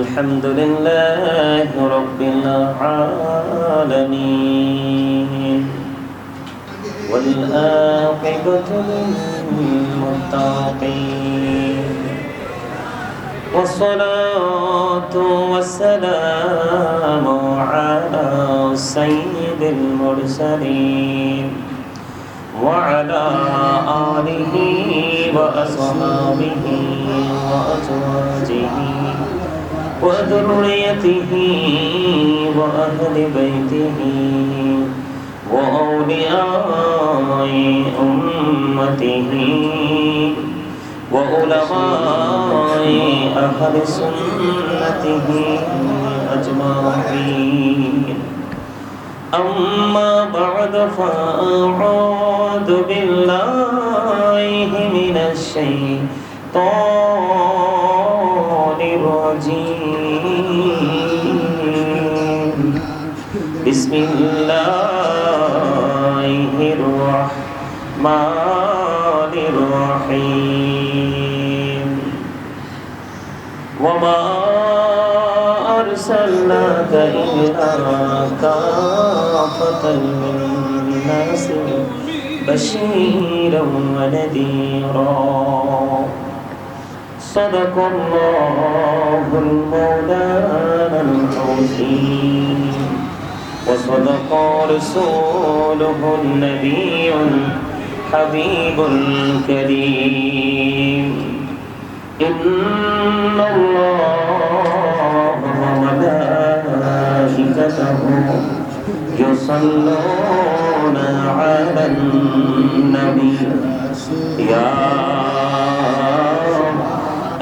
الحمد لله رب العالمين والآقبة للمتقين والصلاة والسلام على سيد المرسلين وعلى آله وأصحابه وأزواجه وذريته وأهل بيته وأولياء أمته وعلماء أهل سنته أجمعين أما بعد فأعوذ بالله من الشيطان بسم الله الرحمن الرحيم وما أرسلناك إلا كافة للناس بشيرا ونذيرا. صدق الله المولانا العظيم. وصدق رسوله النبي الحبيب الكريم. إن الله وملائكته يصلون على النبي. يا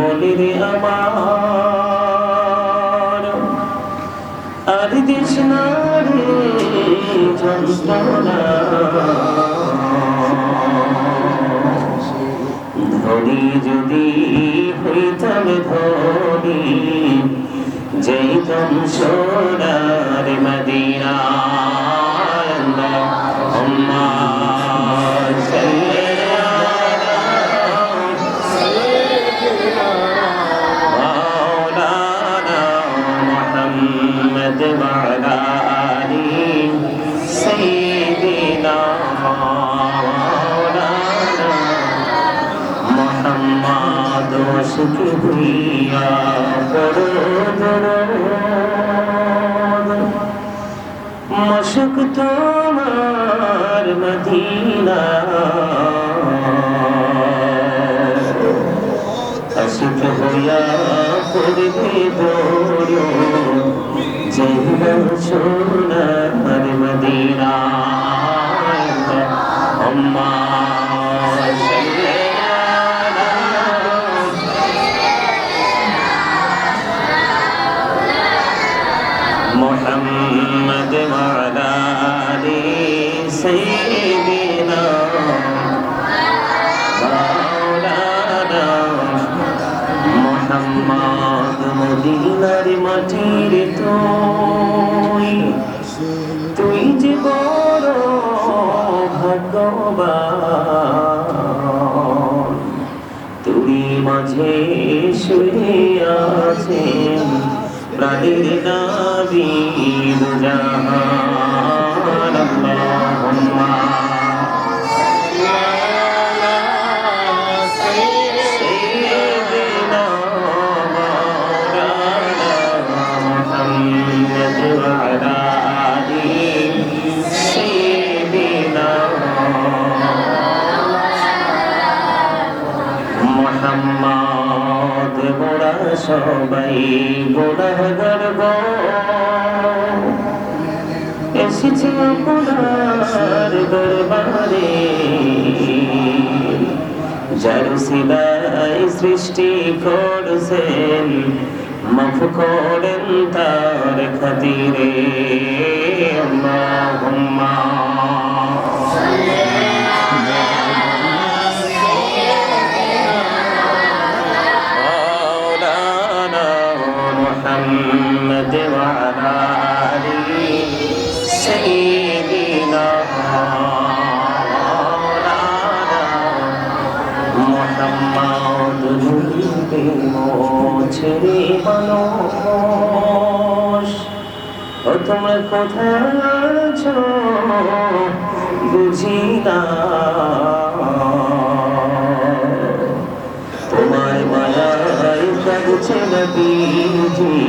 বলির আমার। আর যন্ত্রণা। ধনী যদি হইতাম ধনী যেতাম সোনার মদিনা। মশক তোমার মদিনা। আশিক হইয়া পড়বে বড় জহিনা সোনার মদিনা। আম্মা মদিনার মাটির তুই। তুই যে বড় ভগবান তুই মাঝে শুয়ে আছেন প্রাণীর নাবি সবাই গুণাগার গো এসেছে আপনার দরবারে। যার সিলাই সৃষ্টি করছেন, মাফ করেন তার খাতিরে। আল্লাহুম্মা। محمد وعلى آله سيدنا مولانا محمد রূপে মোছে মানুষ ও তোমরা কোথায় আছো বুঝি না তোমার মায়ায় কাঁদছে নবীজি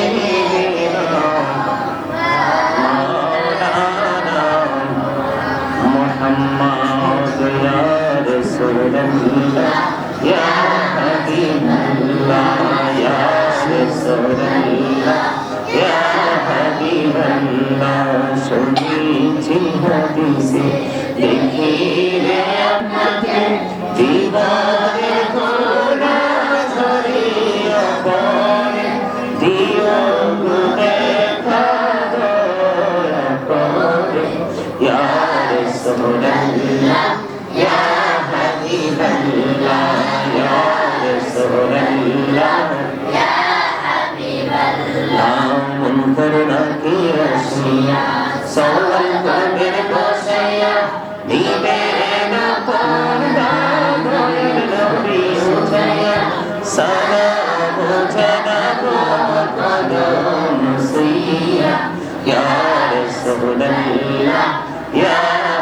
رسول الله يا حبيب الله شهيت الحديث لكي رحمتك ديوان الهدى রসিয়া সওয়াল কবির বসাইয়া দিবে না পর্দা দয়ের নবী উঠাইয়া সালাম জানাব কদম সিয়া ইয়া রাসূলুল্লাহ ইয়া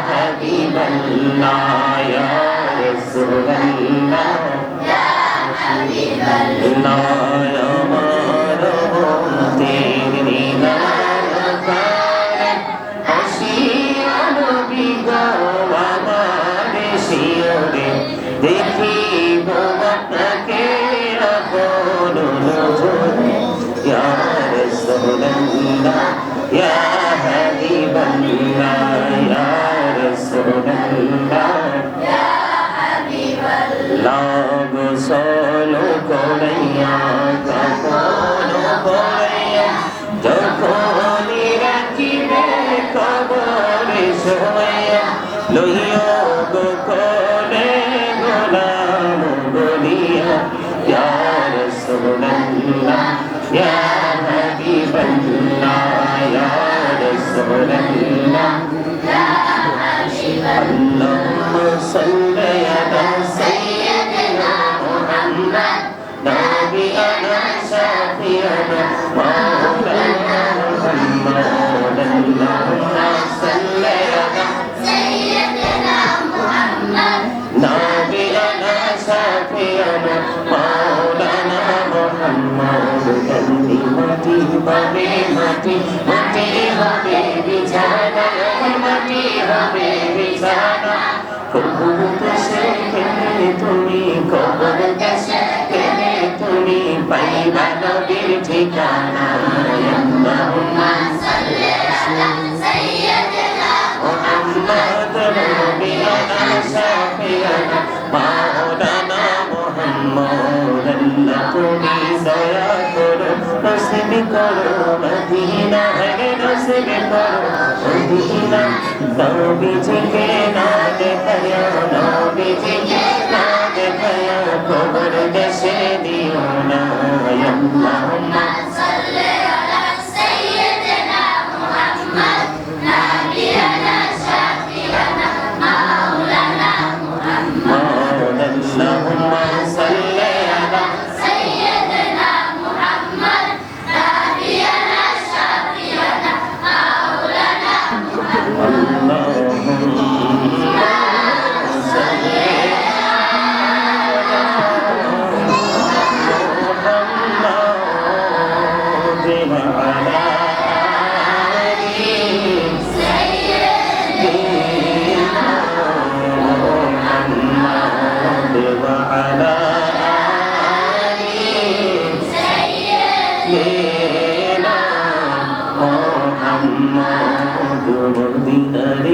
হাবিবাল্লাহ ইয়া রাসূলুল্লাহ নয় আমার মন্দির নীলাকারে কোলে গোলাম বলিয়া ইয়া রাসূলুল্লাহ ইয়া মাটি মাটি হবে বিছানা মাটি হবে বিছানা। কবর দেশে কেনে তুমি, কবর দেশে কেনে তুমি পাইবা নবীর ঠিকানা। আল্লাহুম্মা তুমি দয়া নসিব করো মদিনা হে নসিব করো মদিনা নবীজিকে না দেখায়া নবীজিকে না দেখায়া কবর দেশে দিও না আল্লাহুম্মা صل نبينا محمد رضي الله